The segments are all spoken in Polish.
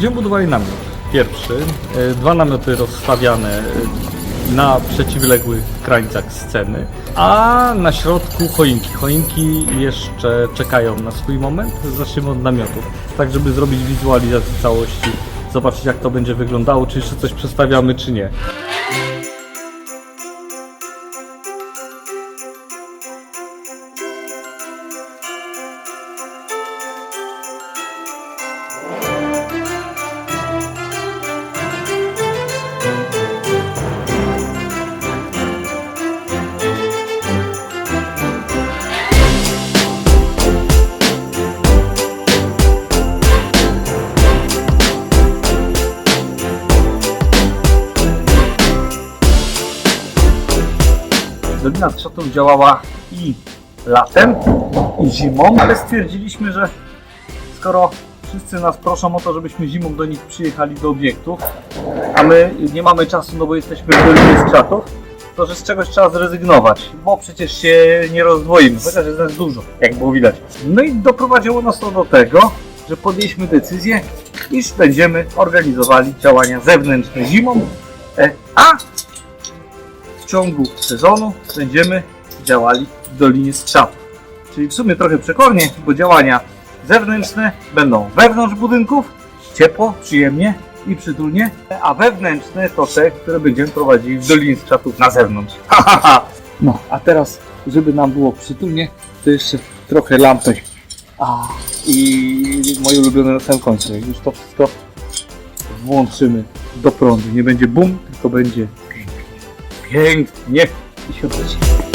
będziemy budowali namiot. Pierwszy, e, dwa namioty rozstawiane e, na przeciwległych krańcach sceny, a na środku choinki. Choinki jeszcze czekają na swój moment. Zaczniemy od namiotów, tak żeby zrobić wizualizację całości, zobaczyć jak to będzie wyglądało, czy jeszcze coś przestawiamy, czy nie. Dolina Trzotów działała i latem, i zimą, ale stwierdziliśmy, że skoro wszyscy nas proszą o to, żebyśmy zimą do nich przyjechali do obiektów, a my nie mamy czasu, no bo jesteśmy w Dolinie Skrzatów, to że z czegoś trzeba zrezygnować, bo przecież się nie rozdwoimy, chociaż jest nas dużo, jak było widać. No i doprowadziło nas to do tego, że podjęliśmy decyzję, iż będziemy organizowali działania zewnętrzne zimą, e, a ciągu sezonu będziemy działali w Dolinie Skrzatów. Czyli w sumie trochę przekornie, bo działania zewnętrzne będą wewnątrz budynków, ciepło, przyjemnie i przytulnie, a wewnętrzne to te, które będziemy prowadzili w Dolinie Skrzatów na zewnątrz. No, a teraz, żeby nam było przytulnie, to jeszcze trochę lampy. A, i moje ulubione na samym końcu. Już to wszystko włączymy do prądu. Nie będzie bum, tylko będzie pięknie i świątecznie. W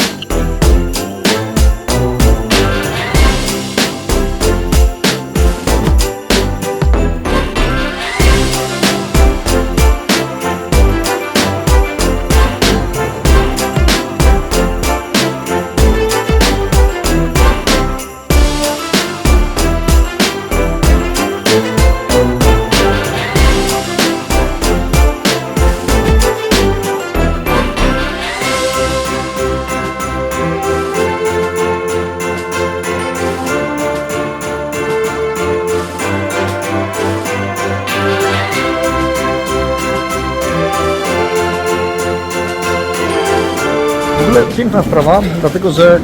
piękna sprawa, dlatego że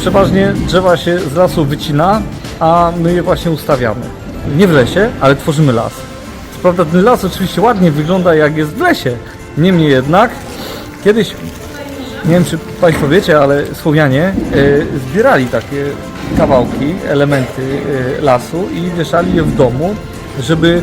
przeważnie drzewa się z lasu wycina, a my je właśnie ustawiamy. Nie w lesie, ale tworzymy las. Co prawda ten las oczywiście ładnie wygląda jak jest w lesie. Niemniej jednak kiedyś, nie wiem czy Państwo wiecie, ale Słowianie e, zbierali takie kawałki, elementy e, lasu i wieszali je w domu, żeby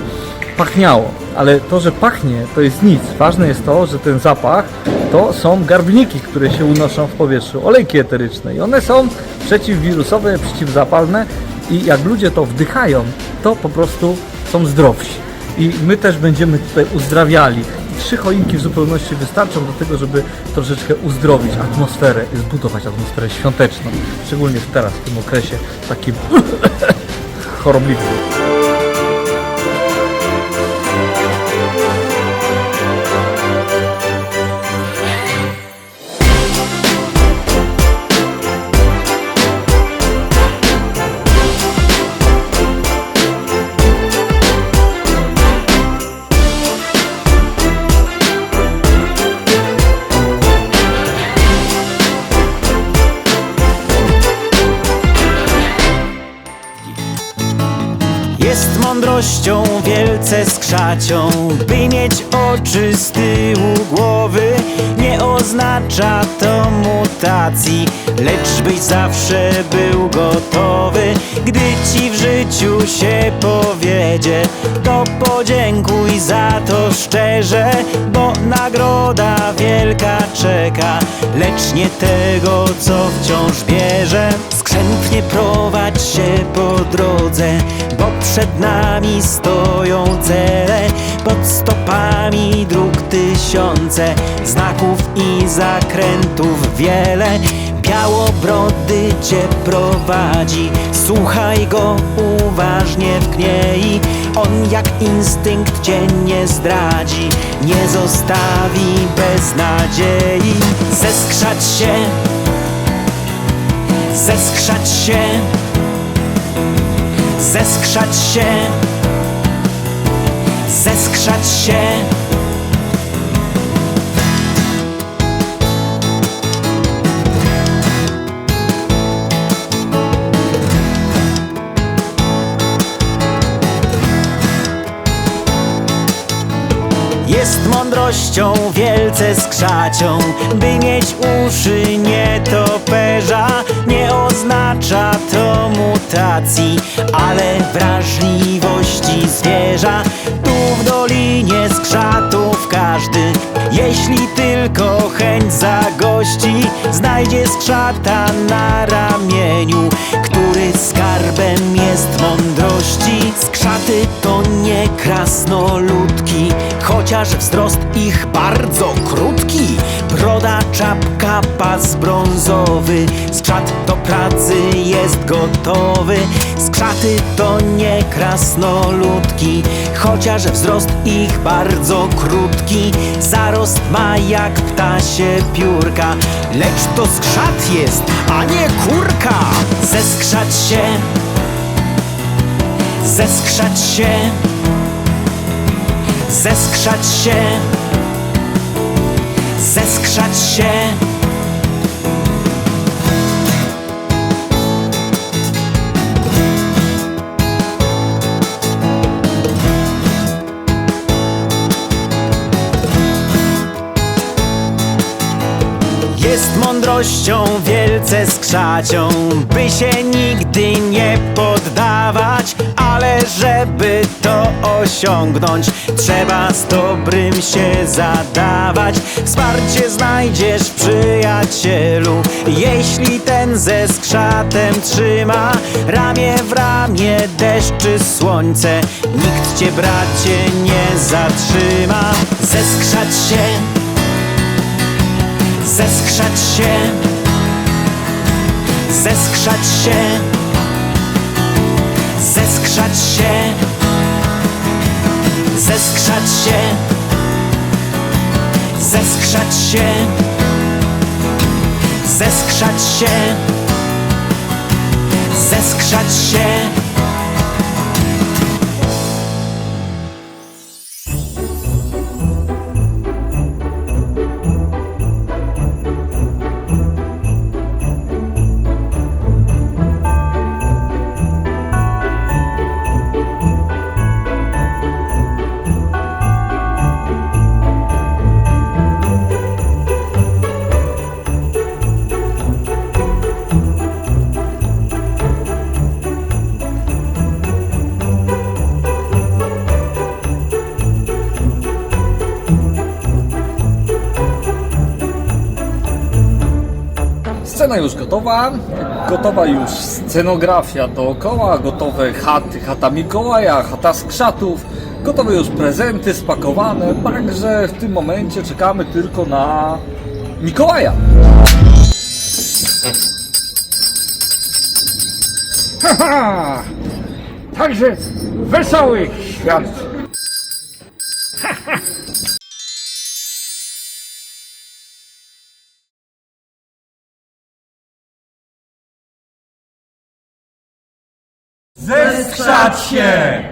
pachniało. Ale to, że pachnie, to jest nic. Ważne jest to, że ten zapach to są garbniki, które się unoszą w powietrzu, olejki eteryczne i one są przeciwwirusowe, przeciwzapalne i jak ludzie to wdychają, to po prostu są zdrowsi. I my też będziemy tutaj uzdrawiali. Trzy choinki w zupełności wystarczą do tego, żeby troszeczkę uzdrowić atmosferę zbudować atmosferę świąteczną. Szczególnie teraz, w tym okresie takim chorobliwym. Mądrością wielce skrzacią, by mieć oczy z tyłu głowy. Nie oznacza to mutacji, lecz byś zawsze był gotowy. Gdy ci w życiu się powiedzie, to podziękuj za to szczerze, bo nagroda wielka czeka, lecz nie tego, co wciąż bierze. Się po drodze, bo przed nami stoją cele, pod stopami dróg tysiące, znaków i zakrętów wiele. Białobrody cię prowadzi, słuchaj go uważnie w kniei. On jak instynkt cię nie zdradzi, nie zostawi bez nadziei. Zeskrzać się, zeskrzać się zeskrzać się, zeskrzać się. Jest mądrością wielce skrzacią By mieć uszy nietoperza. Nie oznacza to mutacji Ale wrażliwości zwierza. Tu w dolinie skrzatów każdy Jeśli tylko chęć zagości Znajdzie skrzata na ramieniu Który skarbem jest mądrości. Skrzaty to nie krasnoludki Chociaż wzrost ich bardzo krótki Broda, czapka, pas brązowy. Skrzat do pracy jest gotowy. Skrzaty to nie krasnoludki Chociaż wzrost ich bardzo krótki. Zarost ma jak ptasie piórka Lecz to skrzat jest, a nie kurka. Zeskrzać się Zeskrzać się Zeskrzać się Zeskrzać się. Jest mądrością wielce skrzacią By się nigdy nie poddawać żeby to osiągnąć Trzeba z dobrym się zadawać. Wsparcie znajdziesz w przyjacielu Jeśli ten ze skrzatem trzyma Ramię w ramię deszcz czy słońce. Nikt cię bracie nie zatrzyma. Zeskrzać się. Zeskrzać się. Zeskrzać się Zeskrzać się. Zeskrzać się. Zeskrzać się. Zeskrzać się. Zeskrzać się Scena już gotowa, gotowa już scenografia dookoła, gotowe chaty, chata Mikołaja, chata skrzatów, gotowe już prezenty spakowane, także w tym momencie czekamy tylko na Mikołaja. Haha! Także wesołych świąt! 切